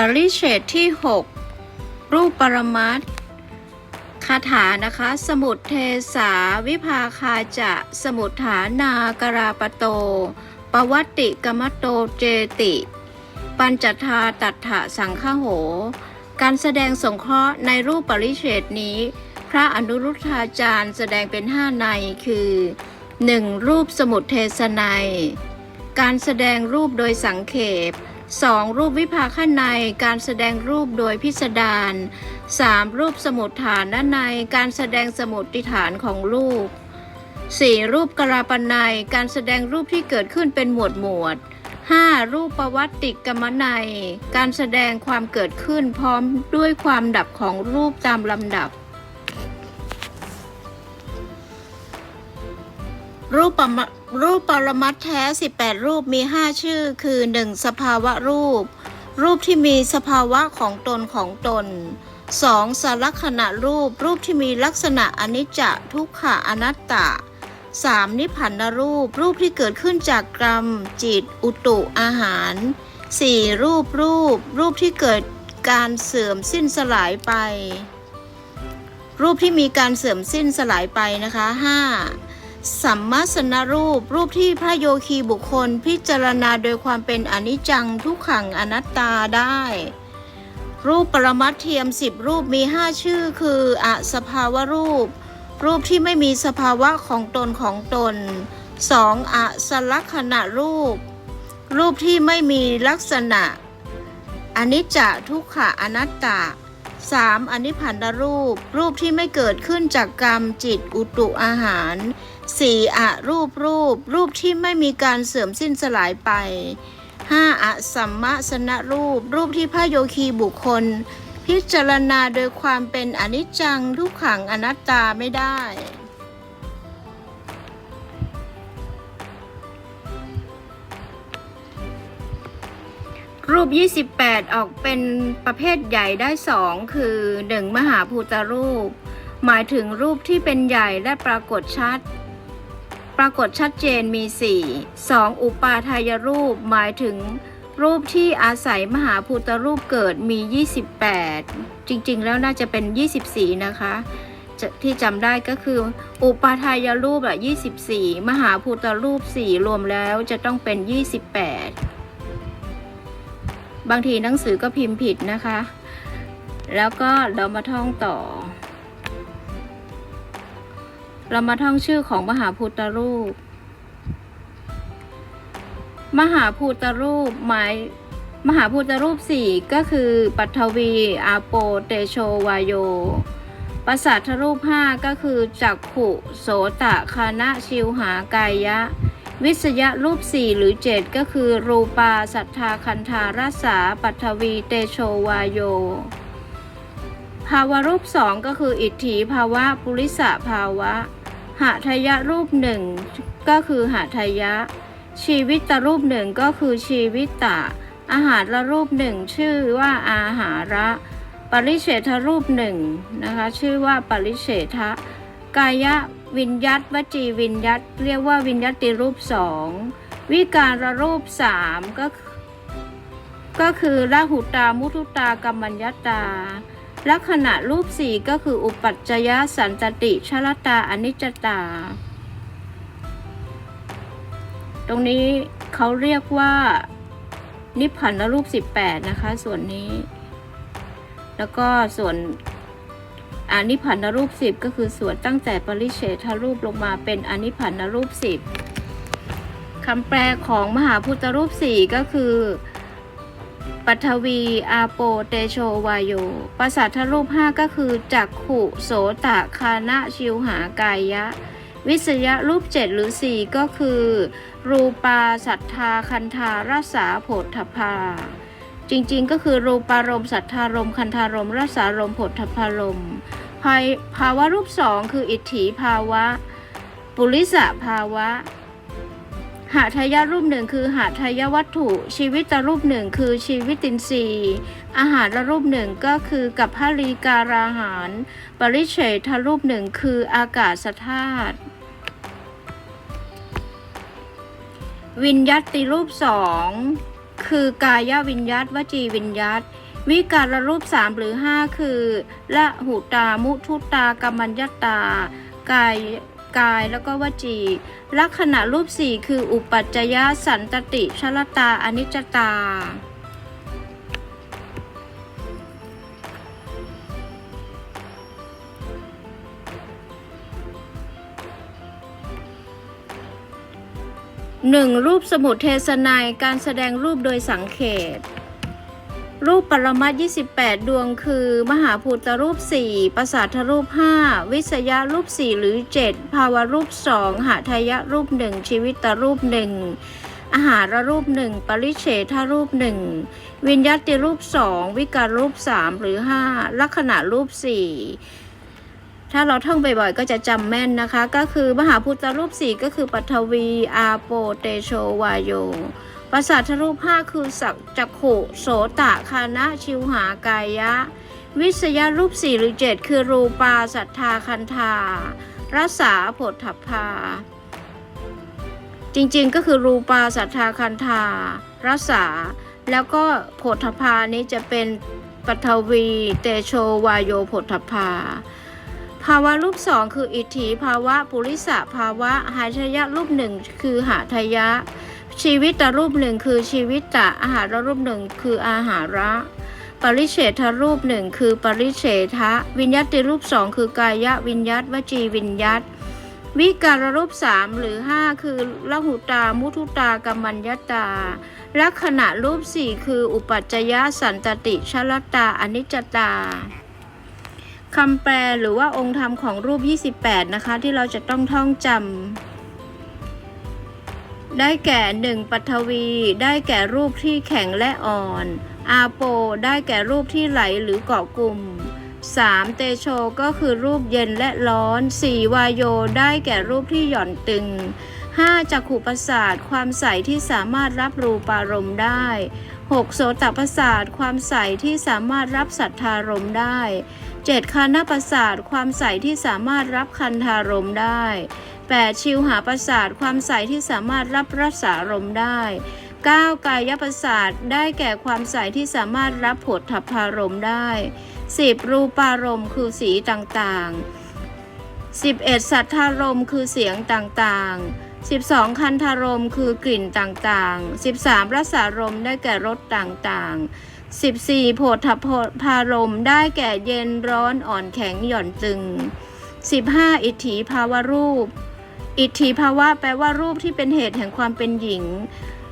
ปริเฉดที่ 6 รูปปรมัตคาถานะคะ สมุทเทสาวิภาคาจะ สมุทฐานากราปโต ปวัตติกมโตเจติ ปัญจทาตัฏฐะสังฆโห การแสดงสงเคราะห์ในรูปปริเฉดนี้ พระอนุรุทธาจารย์แสดงเป็นห้าในคือ 1. รูปสมุทเทศนัย การแสดงรูปโดยสังเขป 2. รูปวิภาคในการแสดงรูปโดยพิสดาร 3. รูปสมุดฐานด้านในการแสดงสมุดฐานของรูป 4. รูปกราปนัยการแสดงรูปที่เกิดขึ้นเป็นหมวดหมวด 5. รูปประวัติกรรมนัยการแสดงความเกิดขึ้นพร้อมด้วยความดับของรูปตามลำดับ รูปปรม รูปปรมัตถ์แท้ 18 รูปมี 5 ชื่อ คือ 1. สภาวะรูป รูปที่มีสภาวะของตนของตน 2. สารลักษณะรูป รูปที่มีลักษณะอนิจจทุกขะอนัตตา 3. นิพพานรูป รูปที่เกิดขึ้นจากกรรม จิต อุตุอาหาร 4. รูปรูป รูปที่เกิดการเสื่อมสิ้นสลายไป รูปที่มีการเสื่อมสิ้นสลายไปนะคะ 5. สัมมาสนรูป รูปที่พระโยคีบุคคลพิจารณาโดยความเป็นอนิจจังทุกขังอนัตตาได้ รูปปรมัตเทียมสิบรูปมีห้าชื่อคืออสภาวะรูป รูปที่ไม่มีสภาวะของตนของตน 2. อสลักษณะรูป รูปที่ไม่มีลักษณะอนิจจทุกขะอนัตตา 3. อนิพพานรูป รูปที่ไม่เกิดขึ้นจากกรรมจิตอุตุอาหาร 4. อะรูปรูป รูปที่ไม่มีการเสื่อมสิ้นสลายไป 5. อะสัมมะสนะรูป รูปที่พระโยคีบุคคล พิจารณาโดยความเป็นอนิจจังทุกขังอนัตตาไม่ได้รูป 28 ออกเป็นประเภทใหญ่ได้สองคือ 1. มหาภูตรูป หมายถึงรูปที่เป็นใหญ่และปรากฏชัด ปรากฏชัดเจนมี 4 2. อุปาทายรูปหมายถึงรูปที่อาศัยมหาภูตรูปเกิดมี 28 จริงๆ แล้วน่าจะเป็น 24 นะคะจะที่จำได้ก็คือ อุปาทายรูปอะ24 มหาภูตรูป 4 รวมแล้วจะต้องเป็น 28 บางทีหนังสือก็พิมพ์ผิดนะคะ แล้วก็เรามาท่องต่อ เรามาท่องชื่อของมหาภูตรูป มหาภูตรูปหมายมหาภูตรูปสี่ก็คือ ปัทวี อาโป เตโชวายโยประสาทรูปห้าก็คือจักขุ โสตะคานะชิวหากายะ วิสยรูปสี่หรือเจ็ดก็คือ รูปา สัทธาคันธารสาปัทวี เตโชวายโย ภาวะรูปสองก็คืออิทธิภาวะปุริสะภาวะหะทยะรูปหนึ่งก็คือหะทยะ ชีวิตตรูปหนึ่งก็คือชีวิตตะ อาหารละรูปหนึ่งชื่อว่าอาหาระ ปริเฉทรูปหนึ่งนะคะชื่อว่าปริเฉทะกายะวิญยัตวจีวิญยัตเรียกว่าวิญยัติรูปสองวิการรูปสามก็ก็คือละหุตามุทุตากรรมัญญตา ลักษณะรูปสี่ก็คืออุปัจจยสันตติชลตาอนิจจตา ตรงนี้เขาเรียกว่า นิพพานรูป 18 นะคะ ส่วนนี้ แล้วก็ส่วนอนิพพานรูป 10 ก็คือส่วนตั้งแต่ปริเฉทรูปลงมาเป็นอนิพพานรูป 10คำแปลของมหาพุทธรูป 4 ก็คือ ปัทวีอาโปเตโชวายโยประสาทรูป5ก็คือ จักขุโสตะคานะชิวหากายะ วิสยรูป7หรือ4ก็คือ รูปาสัทธาคันธาราสาโผฏฐพา จริงๆ ก็คือรูปารมสัทธารมคันธารมณ์รสารมโผฏฐพารมภายภาวะรูปสองคืออิทธิภาวะ ปุริสะภาวะ หาทายารูปหนึ่งคือหาทายวัตถุ ชีวิตรูปหนึ่งคือชีวิตินทรีย์อาหารรูปหนึ่งก็คือกับพรีการาหาร ปริเฉทรูปหนึ่งคืออากาศธาตุวิญยัติรูปสองคือกายวิญยัตวจีวิญยัตวิการรูปสามหรือห้าคือละหุตามุทุตากัมมัญญตากาย กายแล้วก็วจี ลักษณะรูปสี่คืออุปัจจยสันตติชลตาอนิจจตาหนึ่งรูปสมุดเทศนายการแสดงรูปโดยสังเขต รูปปรมัตถ์28 ดวงคือ มหาภูตรูป 4 ประสาทรูป 5 วิสยารูป 4 หรือ 7 ภาวะรูป 2 หาทายะรูป 1 ชีวิตรูป 1 อาหารรูป 1 ปริเฉทรูป 1 วิญญาติรูป 2 วิการรูป 3 หรือ 5 ลักษณะรูป 4ถ้าเราท่องบ่อยๆ ก็จะจำแม่นนะคะ ก็คือมหาพุทธรูปสี่ก็คือปัทวี อาโปเตโชวายโย ประสาทรูปห้าคือสักจักขุโสตะคานะชิวหากายะ วิสยรูปสี่หรือเจ็ดคือรูปาสัทธาคันธารสาผลทัพพา จริงๆก็คือรูปาสัทธาคันธารสาแล้วก็โผฏฐพานี้จะเป็นปัทวี เตโชวายโยโผฏฐพาภาวะรูปสองคืออิทธิภาวะปุริสะภาวะหายทยะรูปหนึ่งคือหาทยะ ชีวิตตรูปหนึ่งคือชีวิตตะอาหารรูปหนึ่งคืออาหาระปริเฉทรูปหนึ่งคือปริเฉทะ วิญญาติรูปสองคือกายะวิญญัตวจีวิญญัตวิการรูปสามหรือห้าคือละหุตา มุทุตากัมมัญญตาลักษณะรูปสี่คืออุปัจจยสันตติชลตาอนิจจตาคำแปลหรือว่าองค์ธรรมของรูป 28 นะคะ ที่เราจะต้องท่องจำ ได้แก่หนึ่งปัทวี ได้แก่รูปที่แข็งและอ่อน อาโป ได้แก่รูปที่ไหลหรือเกาะกลุ่ม 3. เตโชก็คือรูปเย็นและร้อน 4. วายโย ได้แก่รูปที่หย่อนตึง 5. จักขุประสาทความใสที่สามารถรับรูปารมณ์ได้ 6. โสตประสาทความใสที่สามารถรับสัทธารมณ์ได้ 7. คานาประสาทความใสที่สามารถรับคันธารมณ์ได้ 8. ชิวหาประสาทความใสที่สามารถรับรัสารมณ์ได้ 9. กายประสาทได้แก่ความใสที่สามารถรับผลทัพพารมณ์ได้ 10. รูปารมณ์คือสีต่างๆ 11. สัทธารมณ์คือเสียงต่างๆ 12. คันธารมณ์คือกลิ่นต่างๆ 13. รสารมณ์ได้แก่รสต่างๆ 14. โผฏฐพารมณ์ได้แก่เย็นร้อนอ่อนแข็งหย่อนตึง 15. อิทธิภาวะรูป อิทธิภาวะแปลว่ารูปที่เป็นเหตุแห่งความเป็นหญิง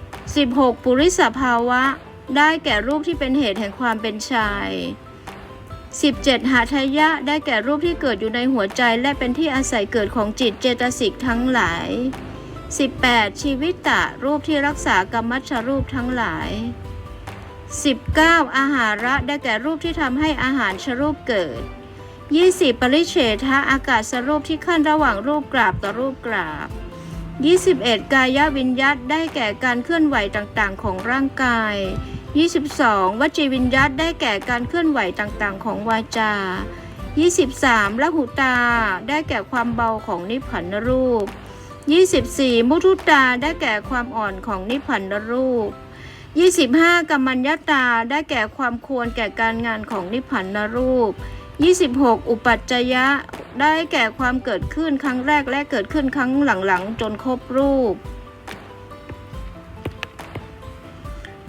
16. ปุริสภาวะ ได้แก่รูปที่เป็นเหตุแห่งความเป็นชาย 17. หาทยะ ได้แก่รูปที่เกิดอยู่ในหัวใจ และเป็นที่อาศัยเกิดของจิตเจตสิกทั้งหลาย 18. ชีวิตตะรูปที่รักษากรรมัชรูปทั้งหลาย 19. อาหาระ ได้แก่รูปที่ทำให้อาหารชรูปเกิด 20. ปริเฉทะอากาศสรูปที่ขั้นระหว่างรูปกราบต่อรูปกราบ 21. กายวิญญัตได้แก่การเคลื่อนไหวต่างๆ ของร่างกาย 22. วจีวิญญัตได้แก่การเคลื่อนไหวต่างๆ ของวาจา 23. ละหุตา ได้แก่ความเบาของนิพพานรูป 24. มุทุตาได้แก่ความอ่อนของนิพพานรูป 25. กัมมัญญตาได้แก่ความควรแก่การงานของนิพพานรูป 26. อุปัจจยะ ได้แก่ความเกิดขึ้นครั้งแรกและเกิดขึ้นครั้งหลังๆ จนครบรูป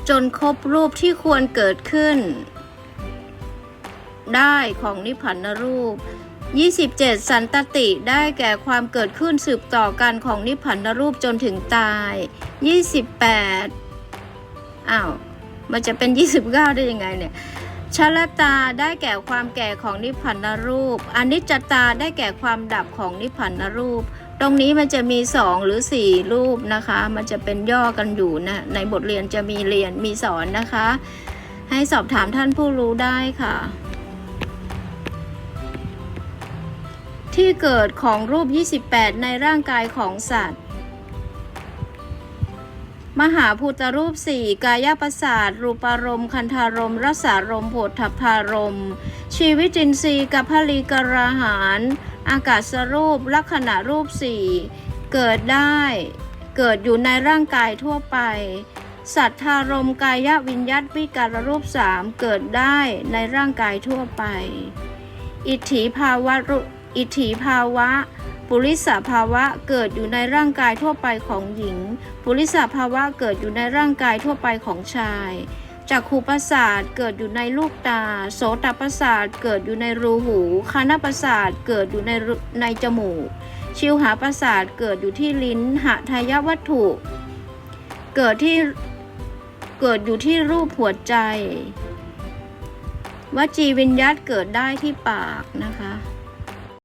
จนครบรูปที่ควรเกิดขึ้น ได้ของนิพพานรูป 27. สันตติได้แก่ความเกิดขึ้นสืบต่อกันของนิพพานรูปจนถึงตาย 28อ้าวมันจะเป็น 29 ได้ยังไงเนี่ย ชลตาได้แก่ความแก่ของนิพพานรูป อนิจจตาได้แก่ความดับของนิพพานรูป ตรงนี้มันจะมีสองหรือสี่รูปนะคะ มันจะเป็นย่อกันอยู่นะในบทเรียนจะมีเรียนมีสอนนะคะ ให้สอบถามท่านผู้รู้ได้ค่ะ ที่เกิดของรูป 28 ในร่างกายของสัตว์ มหาภูตรูปสี่กายประสาทรูปารมณ์คันธารมรสารมโผฏฐพารม ชีวิตินทรีย์กับพลีกราหารอากาศรูปลักษณะรูปสี่เกิดได้ เกิดอยู่ในร่างกายทั่วไป สัทธารมกายวิญญัตวิการรูปสามเกิดได้ในร่างกายทั่วไป อิทธิภาวะอิทธิภาวะ ปุริสภาวะเกิดอยู่ในร่างกายทั่วไปของหญิง ปุริสภาวะเกิดอยู่ในร่างกายทั่วไปของชายจักขูประสาทเกิดอยู่ในลูกตา โสตประสาทเกิดอยู่ในรูหูคานาประสาทเกิดอยู่ในในจมูก ชิวหาประสาทเกิดอยู่ที่ลิ้น หทายวัตถุ เกิดที่เกิดอยู่ที่รูปหัวใจ วจีวิญญาตเกิดได้ที่ปากนะคะ